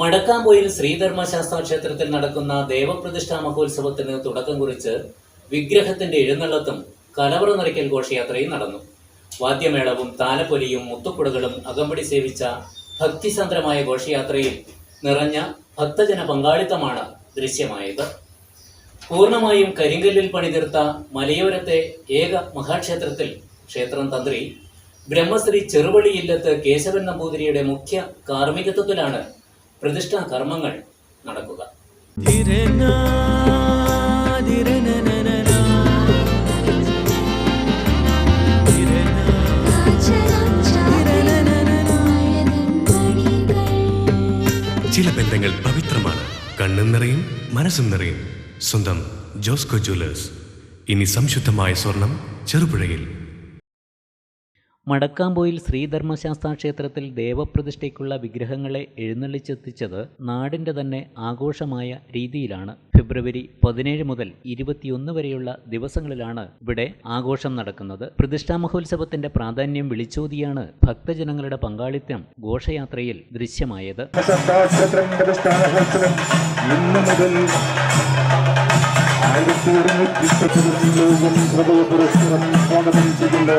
മടക്കാമ്പോയിൽ ശ്രീധർമ്മശാസ്ത്ര ക്ഷേത്രത്തിൽ നടക്കുന്ന ദേവപ്രതിഷ്ഠാ മഹോത്സവത്തിന് തുടക്കം കുറിച്ച് വിഗ്രഹത്തിന്റെ എഴുന്നള്ളത്തും കലവറ നിറയ്ക്കൽ ഘോഷയാത്രയും നടന്നു. വാദ്യമേളവും താലപ്പൊലിയും മുത്തുക്കുടകളും അകമ്പടി സേവിച്ച ഭക്തിസന്ദ്രമായ ഘോഷയാത്രയിൽ നിറഞ്ഞ ഭക്തജന പങ്കാളിത്തമാണ് ദൃശ്യമായത്. പൂർണമായും കരിങ്കല്ലിൽ പണിതീർത്ത മലയോരത്തെ ഏക മഹാക്ഷേത്രത്തിൽ ക്ഷേത്രം തന്ത്രി ബ്രഹ്മശ്രീ ചെറുവള്ളി ഇല്ലത്ത് കേശവൻ നമ്പൂതിരിയുടെ മുഖ്യ കാർമ്മികത്വത്തിലാണ് പ്രതിഷ്ഠാ കർമ്മങ്ങൾ നടക്കുക. ചില ബന്ധങ്ങൾ പവിത്രമാണ്. കണ്ണും നിറയും മനസ്സും നിറയും. സ്വന്തം ജോസ്കോ ജ്വല്ലേഴ്സ്. ഇനി സംശുദ്ധമായ സ്വർണം ചെറുപുഴയിൽ. മടക്കാമ്പോയിൽ ശ്രീധർമ്മശാസ്ത്ര ക്ഷേത്രത്തിൽ ദേവപ്രതിഷ്ഠയ്ക്കുള്ള വിഗ്രഹങ്ങളെ എഴുന്നള്ളിച്ചെത്തിച്ചത് നാടിന്റെ തന്നെ ആഘോഷമായ രീതിയിലാണ്. ഫെബ്രുവരി പതിനേഴ് മുതൽ ഇരുപത്തിയൊന്ന് വരെയുള്ള ദിവസങ്ങളിലാണ് ഇവിടെ ആഘോഷം നടക്കുന്നത്. പ്രതിഷ്ഠാ മഹോത്സവത്തിന്റെ പ്രാധാന്യം വിളിച്ചോതിയാണ് ഭക്തജനങ്ങളുടെ പങ്കാളിത്തം ഘോഷയാത്രയിൽ ദൃശ്യമായത്. ആയിരത്തി ഒരുന്നൂറ്റി പത്തിരുപത്തി ലോകം പുരസ്കാരം സ്വാഗതം ചെയ്യുന്നു.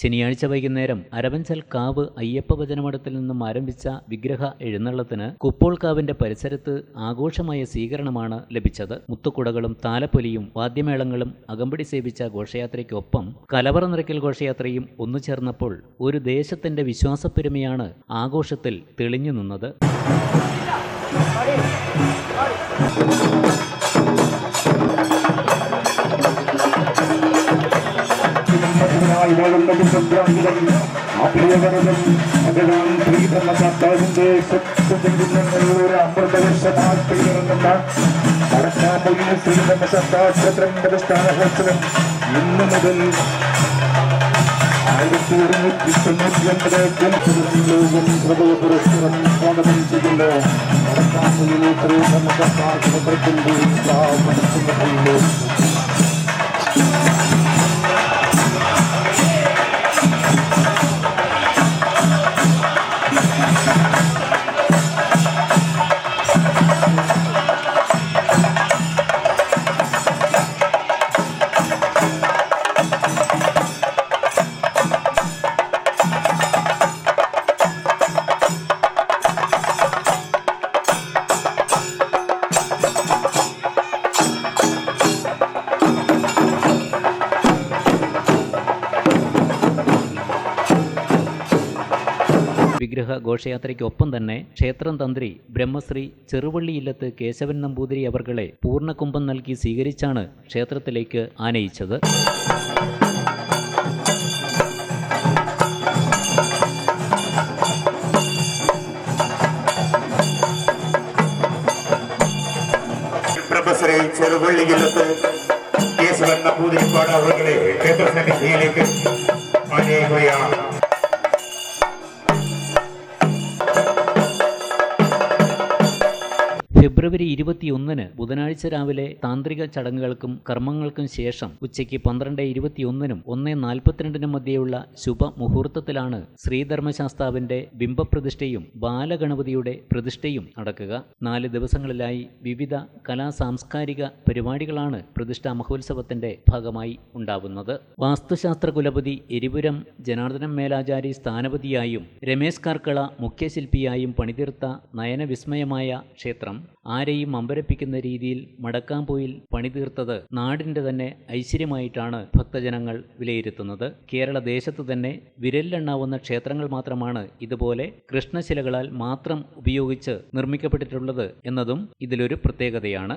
ശനിയാഴ്ച വൈകുന്നേരം അരവഞ്ചൽ കാവ് അയ്യപ്പ ഭജനമഠത്തിൽ നിന്നും ആരംഭിച്ച വിഗ്രഹ എഴുന്നള്ളത്തിന് കുപ്പോൾക്കാവിന്റെ പരിസരത്ത് ആഘോഷമായ സ്വീകരണമാണ് ലഭിച്ചത്. മുത്തുക്കുടകളും താലപ്പൊലിയും വാദ്യമേളങ്ങളും അകമ്പടി സേവിച്ച ഘോഷയാത്രയ്ക്കൊപ്പം കലവറ നിറയ്ക്കൽ ഘോഷയാത്രയും ഒന്നു ചേർന്നപ്പോൾ ഒരു ദേശത്തിന്റെ വിശ്വാസപ്പെരുമയാണ് ആഘോഷത്തിൽ തെളിഞ്ഞു നിന്നത്. ായി വളർന്നതും സംക്രാന്തികളും അപ്രിയകരതും ഭഗവാൻ ശ്രീധർമ്മശാസ്താവിന്റെ ഒരു അമൃതവർഷമായി പെയ്തിറങ്ങുന്ന വടക്കാമ്പുയിലെ ശ്രീധർമ്മശാസ്താക്ഷേത്രം പ്രതിഷ്ഠാനോത്സവം ഇന്നു മുതൽ ആയിരത്തി ഒരുന്നൂറ്റി തൊണ്ണൂറ്റി ഒൻപത് ലോകം ഹൃദയ പുരസ്കരം സ്വാഗതം ചെയ്യുന്നു. വടക്കാമ്പുയിലെ ശ്രീധർമ്മശാസ്താക്ഷേത്രത്തിന്റെ മനസ്സിന്റെ വിഗ്രഹ ഘോഷയാത്രയ്ക്കൊപ്പം തന്നെ ക്ഷേത്രം തന്ത്രി ബ്രഹ്മശ്രീ ചെറുവള്ളിയില്ലത്ത് കേശവൻ നമ്പൂതിരി അവർകളെ പൂർണകുംഭം നൽകി സ്വീകരിച്ചാണ് ക്ഷേത്രത്തിലേക്ക് ആനയിച്ചത്. പ്രൊഫസറെ ചെറുവള്ളിയിലത്ത് കേശവൻ നമ്പൂതിരിപ്പാട് അവരുടെ ക്ഷേത്രസന്നിധിയിലേക്ക് അനേകയാണ് ഫെബ്രുവരി ഇരുപത്തിയൊന്നിന് ബുധനാഴ്ച രാവിലെ താന്ത്രിക ചടങ്ങുകൾക്കും കർമ്മങ്ങൾക്കും ശേഷം ഉച്ചയ്ക്ക് പന്ത്രണ്ട് ഇരുപത്തിയൊന്നിനും ഒന്ന് നാൽപ്പത്തിരണ്ടിനും മധ്യയുള്ള ശുഭമുഹൂർത്തത്തിലാണ് ശ്രീധർമ്മശാസ്താവിന്റെ ബിംബപ്രതിഷ്ഠയും ബാലഗണപതിയുടെ പ്രതിഷ്ഠയും നടക്കുക. നാല് ദിവസങ്ങളിലായി വിവിധ കലാ സാംസ്കാരിക പരിപാടികളാണ് പ്രതിഷ്ഠാ മഹോത്സവത്തിന്റെ ഭാഗമായി ഉണ്ടാവുന്നത്. വാസ്തുശാസ്ത്ര കുലപതി എരിപുരം ജനാർദ്ദനം മേലാചാരി സ്ഥാനപതിയായും രമേശ് കാർക്കള മുഖ്യശില്പിയായും പണിതീർത്ത നയനവിസ്മയമായ ക്ഷേത്രം ആരെയും അമ്പരപ്പിക്കുന്ന രീതിയിൽ മടക്കാംപോയിൽ പണിതീർത്തത് നാടിന്റെ തന്നെ ഐശ്വര്യമായിട്ടാണ് ഭക്തജനങ്ങൾ വിലയിരുത്തുന്നത്. കേരള ദേശത്ത് തന്നെ വിരലിലെണ്ണാവുന്ന ക്ഷേത്രങ്ങൾ മാത്രമാണ് ഇതുപോലെ കൃഷ്ണശിലകളാൽ മാത്രം ഉപയോഗിച്ച് നിർമ്മിക്കപ്പെട്ടിട്ടുള്ളത് എന്നതും ഇതിലൊരു പ്രത്യേകതയാണ്.